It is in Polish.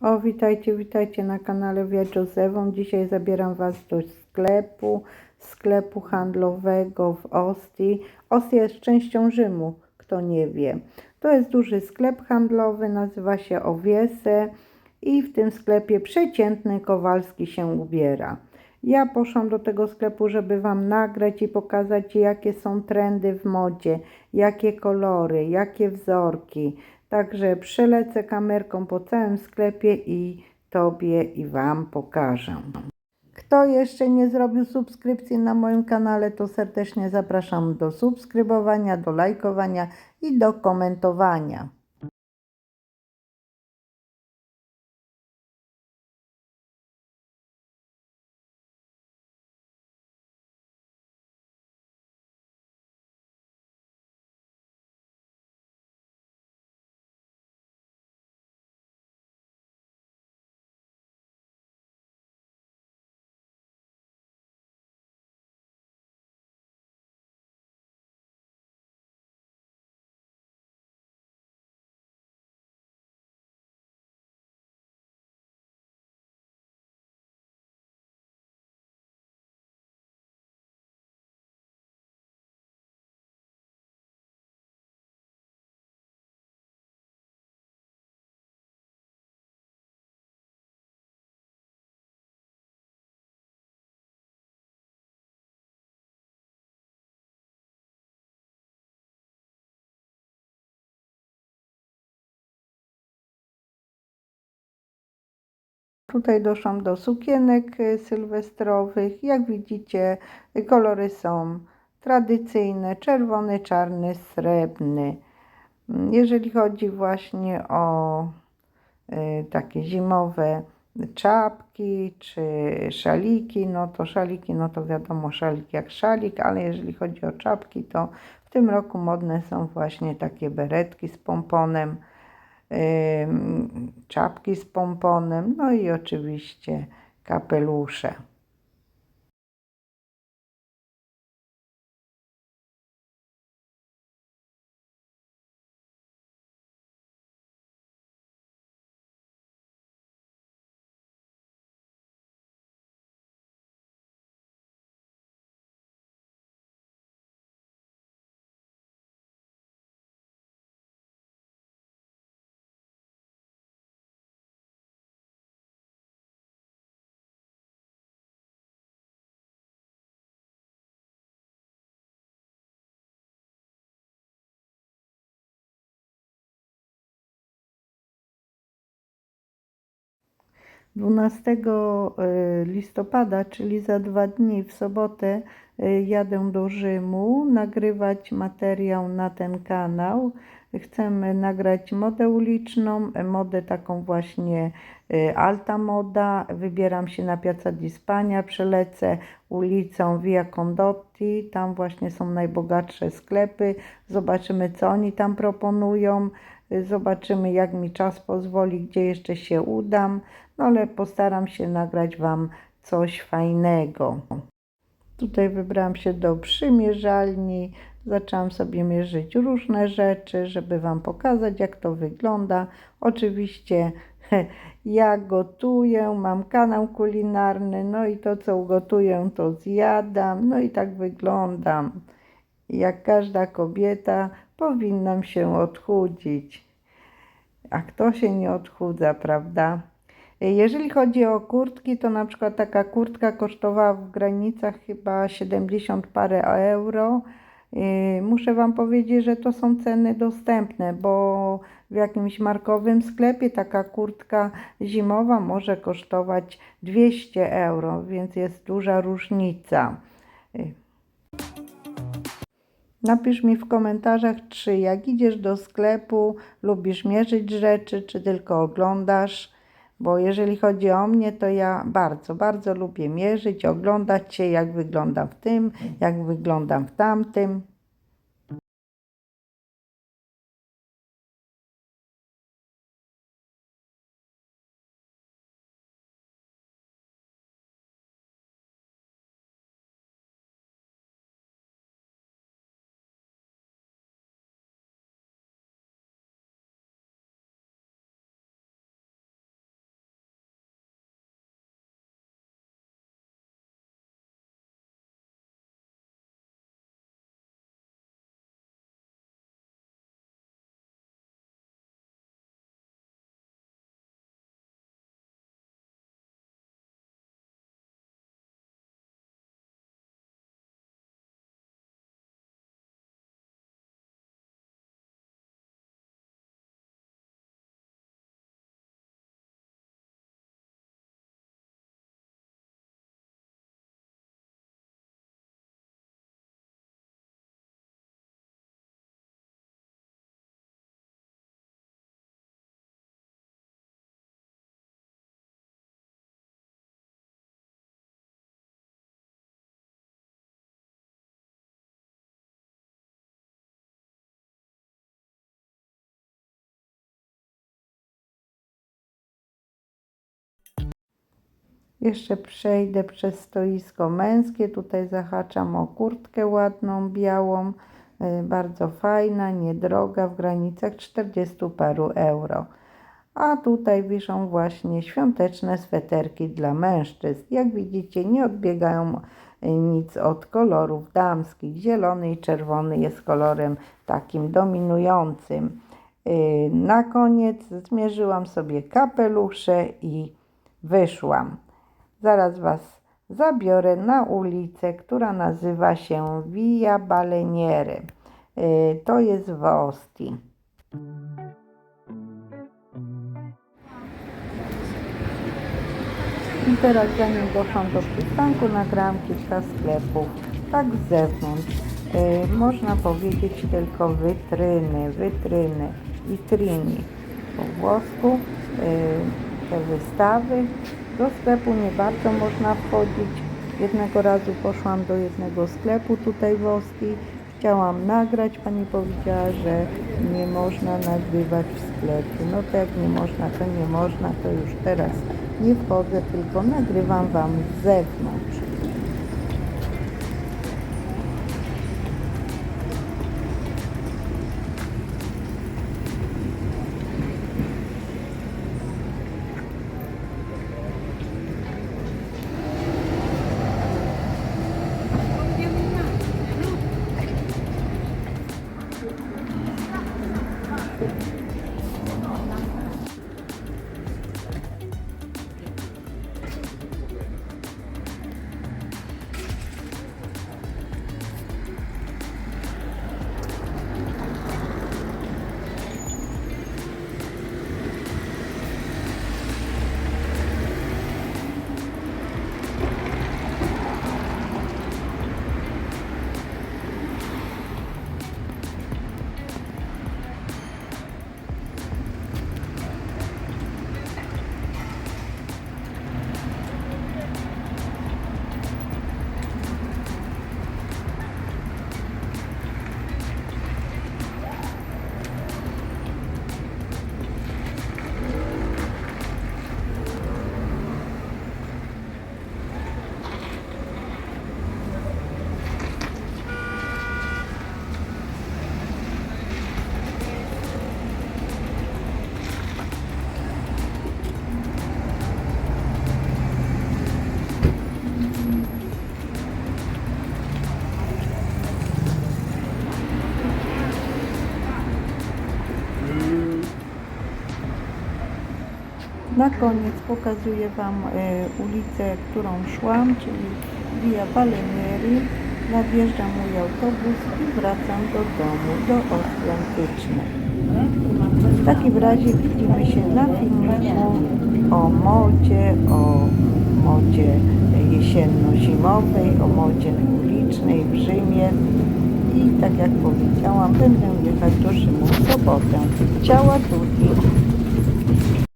O, witajcie, witajcie na kanale Wieczo z Ewą. Dzisiaj zabieram Was do sklepu, sklepu handlowego w Ostii. Ostia jest częścią Rzymu, kto nie wie. To jest duży sklep handlowy, nazywa się Owiese i w tym sklepie przeciętny Kowalski się ubiera. Ja poszłam do tego sklepu, żeby Wam nagrać i pokazać, jakie są trendy w modzie, jakie kolory, jakie wzorki. Także przelecę kamerką po całym sklepie i Tobie i Wam pokażę. Kto jeszcze nie zrobił subskrypcji na moim kanale, to serdecznie zapraszam do subskrybowania, do lajkowania i do komentowania. Tutaj doszłam do sukienek y, sylwestrowych. Jak widzicie, kolory są tradycyjne: czerwony, czarny, srebrny. Mm, Jeżeli chodzi właśnie o y, takie zimowe czapki czy szaliki, no to szaliki, no to wiadomo, szalik jak szalik, ale jeżeli chodzi o czapki, to w tym roku modne są właśnie takie beretki z pomponem czapki z pomponem, no i oczywiście kapelusze. Dwunastego y, listopada, czyli za dwa dni w sobotę, y, jadę do Rzymu nagrywać materiał na ten kanał. Chcemy nagrać modę uliczną, modę taką właśnie alta moda. Wybieram się na Piazza di Spagna, przelecę ulicą Via Condotti. Tam właśnie są najbogatsze sklepy. Zobaczymy, co oni tam proponują. Zobaczymy, jak mi czas pozwoli, gdzie jeszcze się udam, no ale postaram się nagrać Wam coś fajnego. Tutaj wybrałam się do przymierzalni, zaczęłam sobie mierzyć różne rzeczy, żeby Wam pokazać, jak to wygląda. Oczywiście ja gotuję, mam kanał kulinarny, no i to, co ugotuję, to zjadam, no i tak wyglądam. Jak każda kobieta, powinnam się odchudzić. A kto się nie odchudza, prawda? Jeżeli chodzi o kurtki, to na przykład taka kurtka kosztowała w granicach chyba 70 parę euro. Muszę Wam powiedzieć, że to są ceny dostępne, bo w jakimś markowym sklepie taka kurtka zimowa może kosztować 200 euro, więc jest duża różnica. Napisz mi w komentarzach, czy jak idziesz do sklepu, lubisz mierzyć rzeczy, czy tylko oglądasz. Bo jeżeli chodzi o mnie, to ja bardzo, bardzo lubię mierzyć, oglądać się, jak wyglądam w tym, jak wyglądam w tamtym. Jeszcze przejdę przez stoisko męskie. Tutaj zahaczam o kurtkę ładną, białą, y, bardzo fajna, niedroga, w granicach 40 paru euro. A tutaj wiszą właśnie świąteczne sweterki dla mężczyzn. Jak widzicie, nie odbiegają y, nic od kolorów damskich. Zielony i czerwony jest kolorem takim dominującym. Y, Na koniec zmierzyłam sobie kapelusze i wyszłam. Zaraz Was zabiorę na ulicę, która nazywa się Via Baleniere. Y, To jest w Ostii. I teraz zanim doszłam do przystanku, nagrałam kilka sklepów. Tak z zewnątrz. Y, można powiedzieć tylko wytryny, wytryny, vitrini po włosku. Y, te wystawy. Do sklepu nie bardzo można wchodzić. Jednego razu poszłam do jednego sklepu tutaj w Ostii. Chciałam nagrać, pani powiedziała, że nie można nagrywać w sklepie. No to jak nie można, to nie można, to już teraz nie wchodzę, tylko nagrywam Wam z zewnątrz. Na koniec pokazuję Wam e, ulicę, którą szłam, czyli Via Balenieri. Nadjeżdża mój autobus i wracam do domu, do Ostii Antycznej. W takim razie widzimy się na filmiku o modzie, o modzie jesienno-zimowej, o modzie ulicznej w Rzymie. I tak jak powiedziałam, będę jechać do Rzymu w sobotę. Ciała Tuti.